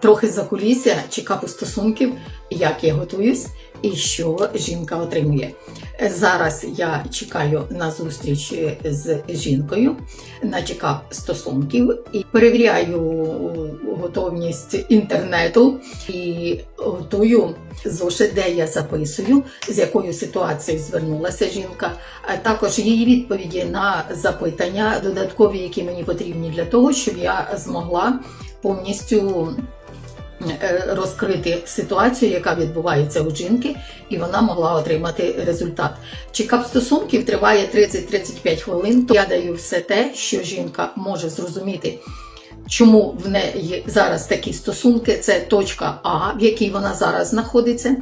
трохи за кулісся чекапу стосунків, як я готуюсь і що жінка отримує. Зараз я чекаю на зустріч з жінкою на чекап стосунків і перевіряю готовність інтернету і готую зошит, де я записую, з якою ситуацією звернулася жінка, а також її відповіді на запитання, додаткові, які мені потрібні для того, щоб я змогла повністю розкрити ситуацію, яка відбувається у жінки, і вона могла отримати результат. Чекап стосунків триває 30-35 хвилин. То я даю все те, що жінка може зрозуміти. Чому в неї зараз такі стосунки? Це точка А, в якій вона зараз знаходиться.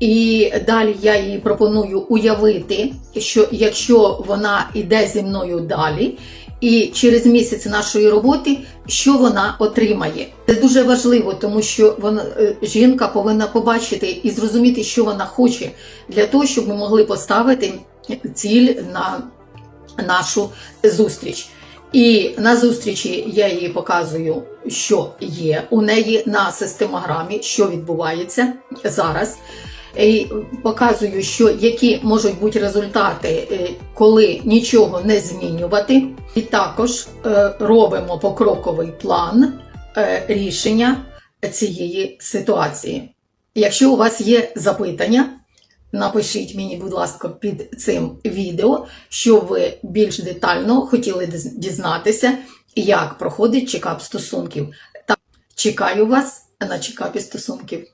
І далі я їй пропоную уявити, що якщо вона йде зі мною далі, і через місяць нашої роботи, що вона отримає. Це дуже важливо, тому що вона е, жінка повинна побачити і зрозуміти, що вона хоче, для того, щоб ми могли поставити ціль на нашу зустріч. І на зустрічі я їй показую, що є у неї на системограмі, що відбувається зараз. І показую, що які можуть бути результати, е, коли нічого не змінювати. І також е, робимо покроковий план е, рішення цієї ситуації. Якщо у вас є запитання, напишіть мені, будь ласка, під цим відео, що ви більш детально хотіли дізнатися, як проходить чекап стосунків. Та чекаю вас на чекапі стосунків.